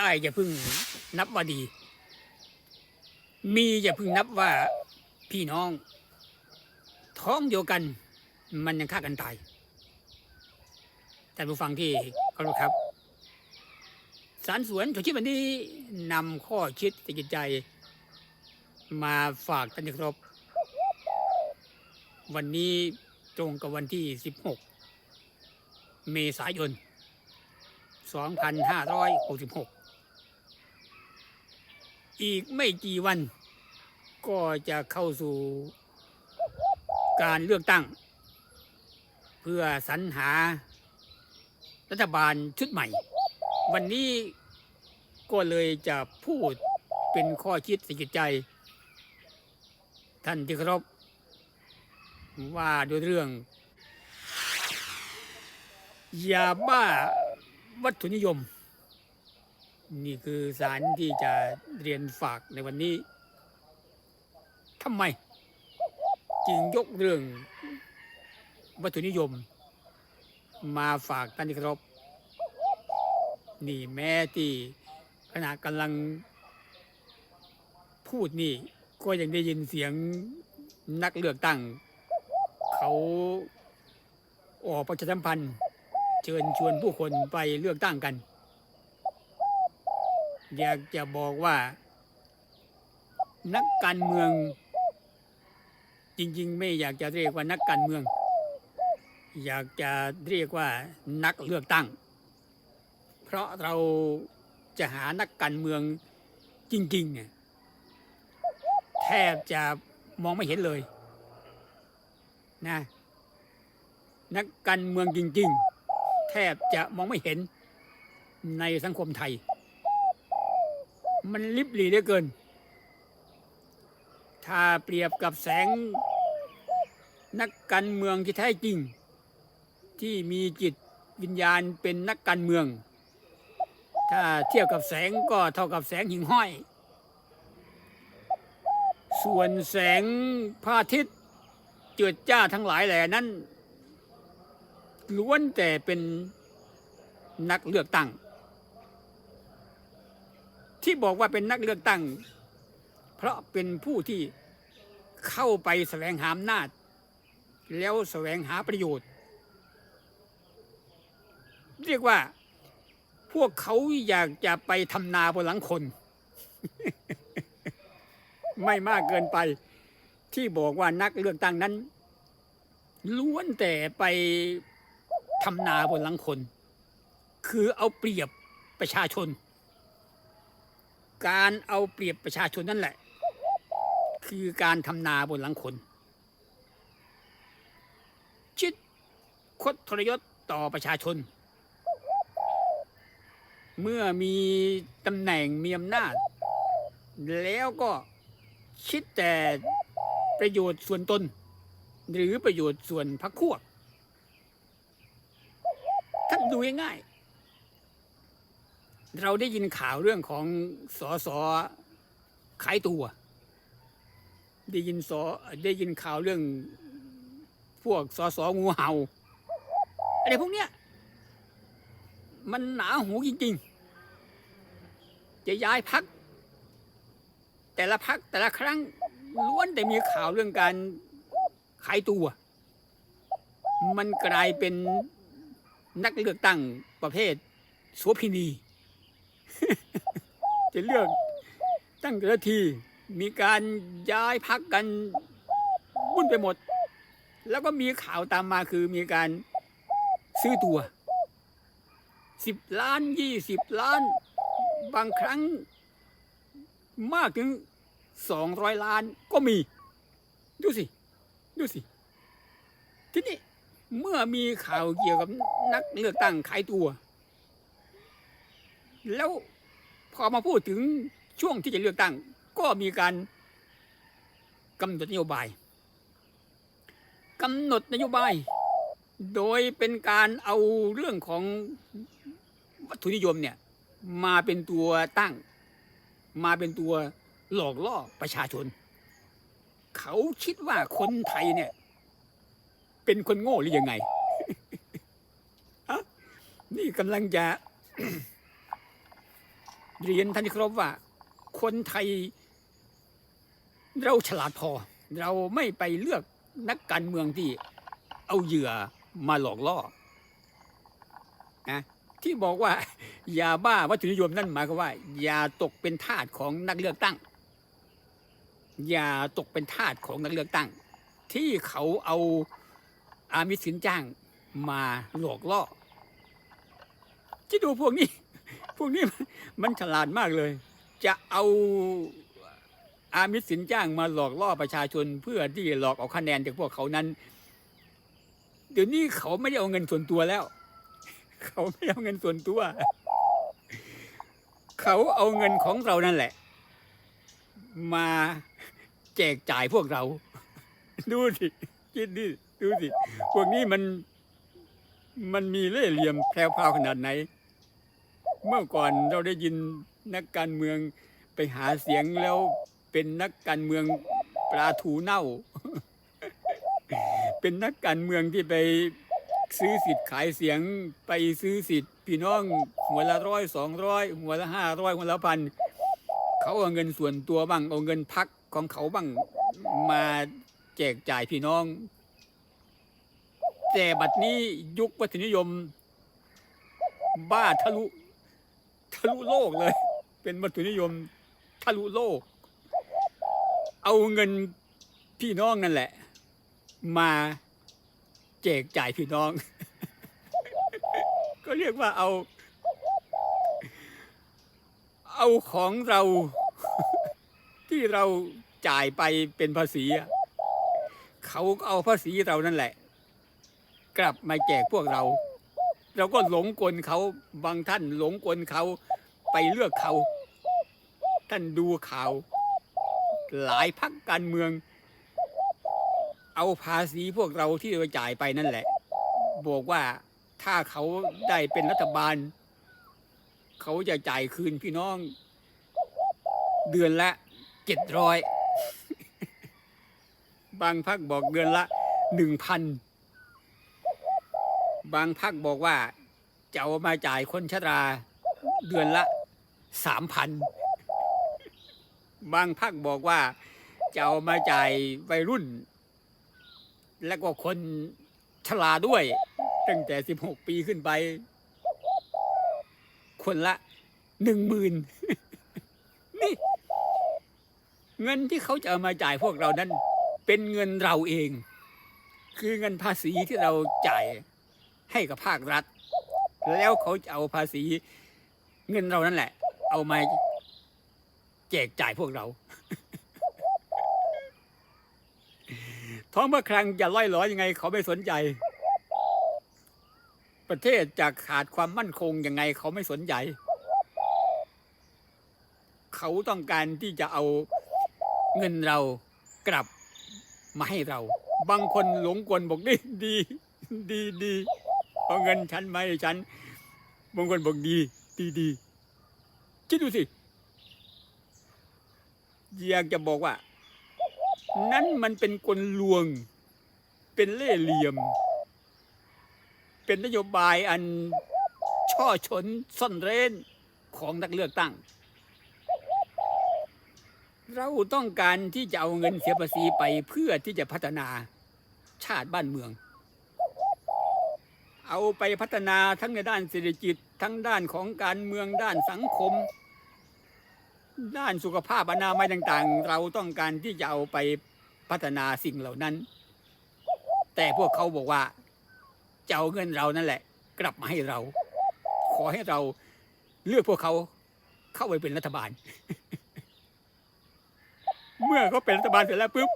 ได้อย่าเพึ่งนับว่าดี มีอย่าเพึ่งนับว่าพี่น้อง ท้องเดียวกัน มันยังฆ่ากันตายท่านผู้ฟังที่เคารพครับ สารสวนชวนชิดวันนี้นำข้อคิดติดใจ มาฝากท่านที่เคารพวันนี้ตรงกับวันที่ 16 เมษายน 2566 อีกไม่กี่วัน ก็จะเข้าสู่การเลือกตั้ง เพื่อสรรหารัฐบาลชุดใหม่ วันนี้ก็เลยจะพูดเป็นข้อคิดสกิจใจ ท่านที่เคารพว่าด้วยเรื่องยาบ้าวัตถุนิยม นี่คือสารที่จะเรียนฝากในวันนี้ทำไม จึงยกเรื่องวัตถุนิยม มาฝากท่านที่เคารพนี่แม้ที่ขณะกำลังพูดนี่ ก็ยังได้ยินเสียงนักเลือกตั้ง เขาออกประชาสัมพันธ์ เชิญชวนผู้คนไปเลือกตั้งกัน อยากจะบอกว่า นักการเมือง จริง ๆ ไม่อยากจะเรียกว่านักการเมือง อยากจะเรียกว่านักเลือกตั้ง เพราะเราจะหานักการเมืองจริงๆเนี่ยแทบจะมองไม่เห็นเลยนะนักการเมืองจริง ๆ แทบจะมองไม่เห็นในสังคมไทย มันลิบหลีเหลือเกิน ถ้าเปรียบกับแสงนักการเมืองที่แท้จริง ที่มีจิตวิญญาณเป็นนักการเมือง ถ้าเทียบกับแสงก็เท่ากับแสงหิ่งห้อย ส่วนแสงพระอาทิตย์เจิดจ้าทั้งหลายแหล่นั้นล้วนแต่เป็นนักเลือกตั้ง ที่บอกว่าเป็นนักเลือกตั้ง เพราะเป็นผู้ที่เข้าไปแสวงหาอำนาจ แล้วแสวงหาประโยชน์ เรียกว่าพวกเขาอยากจะไปทำนาบนหลังคน ไม่มากเกินไป ที่บอกว่านักเลือกตั้งนั้น ล้วนแต่ไปทำนาบนหลังคน คือเอาเปรียบประชาชน การเอาเปรียบประชาชนนั่นแหละ คือการทำนาบนหลังคน ชิดคดทรยศต่อประชาชน เมื่อมีตำแหน่งมีอำนาจ แล้วก็คิดแต่ประโยชน์ส่วนตน หรือประโยชน์ส่วนพรรคพวกท่านดูง่ายๆ เราได้ยินข่าวเรื่องของสอสอขายตัว ได้ยินสอได้ยินข่าวเรื่องพวกสอสองูเห่าอะไรพวกเนี้ยมันหนาหูจริงๆ จะย้ายพัก แต่ละพักแต่ละครั้งล้วนแต่มีข่าวเรื่องการขายตัว มันกลายเป็นนักเลือกตั้งประเภทโสพินี จะเลือกตั้งแต่ละทีมีการย้ายพักกันวุ่นไปหมด แล้วก็มีข่าวตามมาคือมีการซื้อตัวสิบล้านยี่สิบล้าน บางครั้งมากถึงสองร้อยล้านก็มี ดูสิ ดูสิ ทีนี้เมื่อมีข่าวเกี่ยวกับนักเลือกตั้งขายตัว แล้วพอมาพูดถึงช่วงที่จะเลือกตั้ง ก็มีการกำหนดนโยบายกำหนดนโยบาย โดยเป็นการเอาเรื่องของวัตถุนิยมเนี่ยมาเป็นตัวตั้ง มาเป็นตัวหลอกล่อประชาชน เขาคิดว่าคนไทยเนี่ย เป็นคนโง่หรือยังไง นี่กำลังจะ เรียนท่านที่ครพว่า คนไทย เราฉลาดพอ เราไม่ไปเลือกนักการเมืองที่เอาเหยื่อมาหลอกล่อนะที่บอกว่ายาบ้าวัตถุนิยมนั่นหมายความว่า อย่าตกเป็นทาสของนักเลือกตั้ง อย่าตกเป็นทาสของนักเลือกตั้ง ที่เขาเอาอามิสินจ้างมาหลอกล่อคิดดูพวกนี้ พวกนี้มันฉลาดมากเลย จะเอาอามิสินจ้างมาหลอกล่อประชาชนเพื่อที่หลอกเอาคะแนนจากพวกเขานั้น เดี๋ยวนี้เขาไม่ได้เอาเงินส่วนตัวแล้ว เขาไม่เอาเงินส่วนตัว เขาเอาเงินของเรานั่นแหละ มาแจกจ่ายพวกเรา ดูสิคิดดิดูสิพวกนี้มันมันมีเล่ห์เหลี่ยมแพรวพาวขนาดไหน เมื่อก่อนเราได้ยินนักการเมืองไปหาเสียงแล้วเป็นนักการเมืองปลาถูเน่า เป็นนักการเมืองที่ไปซื้อสิทธิ์ขายเสียงไปซื้อสิทธิ์พี่น้องหัวละร้อยสองร้อยหัวละห้าร้อยหัวละพันเขาเอาเงินส่วนตัวบ้างเอาเงินพักของเขาบ้างมาแจกจ่ายพี่น้อง แต่บัดนี้ยุควัฒนิยม บ้าทะลุ ทะลุโลกเลย เป็นวัตถุนิยมทะลุโลก เอาเงินพี่น้องนั่นแหละ มาแจกจ่ายพี่น้อง ก็เรียกว่าเอา เอาของเรา ที่เราจ่ายไปเป็นภาษี เขาก็เอาภาษีเรานั่นแหละ กลับมาแจกพวกเรา เราก็หลงกลเขาบางท่านหลงกลเขาไปเลือกเขา ท่านดูข่าว หลายพักการเมือง เอาภาษีพวกเราที่เราจ่ายไปนั่นแหละ บอกว่าถ้าเขาได้เป็นรัฐบาล เขาจะจ่ายคืนพี่น้อง เดือนละเจ็ดร้อยบางพักบอกเดือนละหนึ่งพัน บางพักบอกว่าจะเอามาจ่ายคนชราเดือนละสามพันบางพักบอกว่าจะเอามาจ่ายวัยรุ่น และก็คนชราด้วย ตั้งแต่สิบหกปีขึ้นไป คนละหนึ่งหมื่นนี่ เงินที่เขาจะเอามาจ่ายพวกเรานั้น เป็นเงินเราเอง คือเงินภาษีที่เราจ่าย ให้กับภาครัฐ แล้วเขาจะเอาภาษีเงินเรานั่นแหละ เอามาแจกจ่ายพวกเรา ท้องพระคลังจะล่อยหลอยังไง เขาไม่สนใจ ประเทศจะขาดความมั่นคงยังไง เขาไม่สนใจ เขาต้องการที่จะเอาเงินเรากลับมาให้เรา บางคนหลงกลบอกดีดีดีดี เอาเงินฉันมาให้ฉันบางคนบอกดี ดีดีคิดดูสิอยากจะบอกว่า นั้นมันเป็นกลลวง เป็นเล่ห์เหลี่ยม เป็นนโยบายอันช่อชนซ่อนเร้นของนักเลือกตั้ง เราต้องการที่จะเอาเงินเสียภาษีไปเพื่อที่จะพัฒนาชาติบ้านเมือง เอาไปพัฒนาทั้งในด้านเศรษฐกิจ ทั้งด้านของการเมืองด้านสังคม ด้านสุขภาพอนามัยต่างๆ เราต้องการที่จะเอาไปพัฒนาสิ่งเหล่านั้น แต่พวกเขาบอกว่าจะเอาเงินเรานั่นแหละ กลับมาให้เรา ขอให้เราเลือกพวกเขาเข้าไปเป็นรัฐบาล เมื่อเขาเป็นรัฐบาลเสร็จแล้วปุ๊บ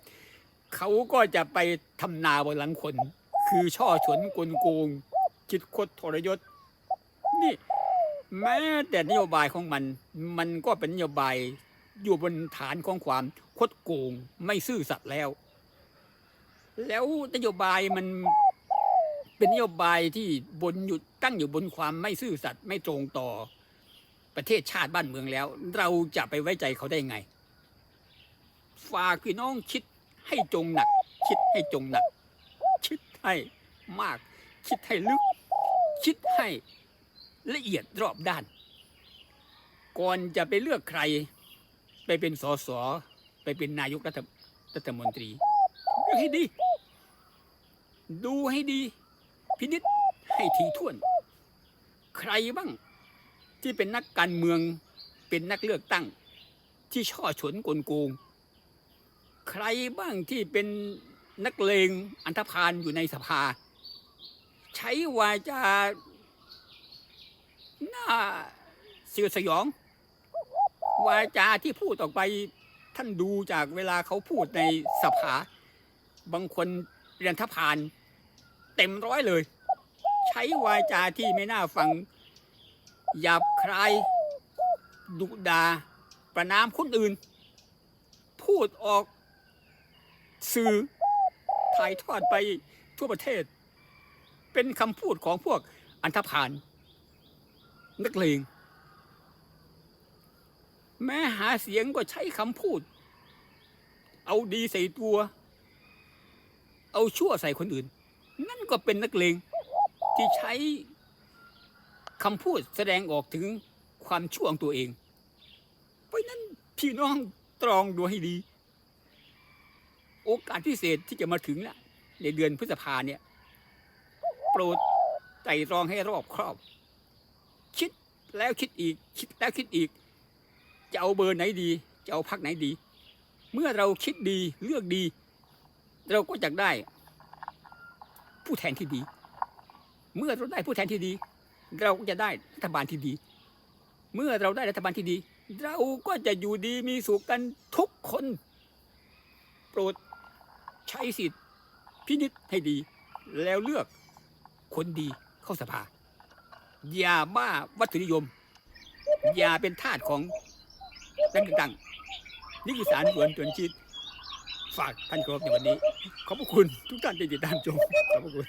เขาก็จะไปทำนาบนหลังคน คือช่อฉนกลโกง คิดคดทรยศ นี่ แม้แต่นโยบายของมัน มันก็เป็นนโยบายอยู่บนฐานของความคดโกงไม่ซื่อสัตย์แล้ว แล้วนโยบายมันเป็นนโยบายที่บนอยู่ตั้งอยู่บนความไม่ซื่อสัตย์ไม่ตรงต่อประเทศชาติบ้านเมืองแล้ว เราจะไปไว้ใจเขาได้ไง ฝากพี่น้องคิดให้จงหนัก คิดให้จงหนัก คิดให้มาก คิดให้ลึก คิดให้ละเอียดรอบด้าน ก่อนจะไปเลือกใคร ไปเป็นสสไปเป็นนายกรัฐรัฐมนตรีเลือกให้ดี ดูให้ดี พินิษให้ถี่ถ้วน ใครบ้างที่เป็นนักการเมืองเป็นนักเลือกตั้ง ที่ช่อฉนกลโกง ใครบ้างที่เป็นนักเลงอันธพาลอยู่ในสภา ใช้วาจาหน้าเสียดสยอง วาจาที่พูดออกไปท่านดูจากเวลาเขาพูดในสภา บางคนเรียนทพาน เต็มร้อยเลย ใช้วาจาที่ไม่น่าฟังหยาบคายดุดา ประนามคนอื่น พูดออกสื่อถ่ายทอดไปทั่วประเทศ เป็นคำพูดของพวกอันธพาลนักเลงแม้หาเสียงก็ใช้คำพูด เอาดีใส่ตัว เอาชั่วใส่คนอื่น นั่นก็เป็นนักเลงที่ใช้คำพูดแสดงออกถึงความชั่วของตัวเอง เพราะนั้นพี่น้องตรองดูให้ดี โอกาสพิเศษที่จะมาถึงแล้วในเดือนพฤษภาเนี่ย ปรดไตร่ตรองให้รอบครอบ คิดแล้วคิดอีก คิดแล้วคิดอีก จะเอาเบอร์ไหนดี จะเอาพักไหนดี เมื่อเราคิดดีเลือกดี เราก็จะได้ ผู้แทนที่ดี เมื่อเราได้ผู้แทนที่ดี เราก็จะได้รัฐบาลที่ดี เมื่อเราได้รัฐบาลที่ดี เราก็จะอยู่ดีมีสุขกันทุกคน โปรดใช้สิทธิพินิษให้ดี แล้วเลือก คนดีเข้าสภา อย่าบ้าวัตถุนิยม อย่าเป็นทาสของดังต่างๆนี่คือสารสวนจวนชิดฝากท่านครบในวันนี้ ขอบพระคุณทุกท่านที่ติดตามชมขอบพระคุณ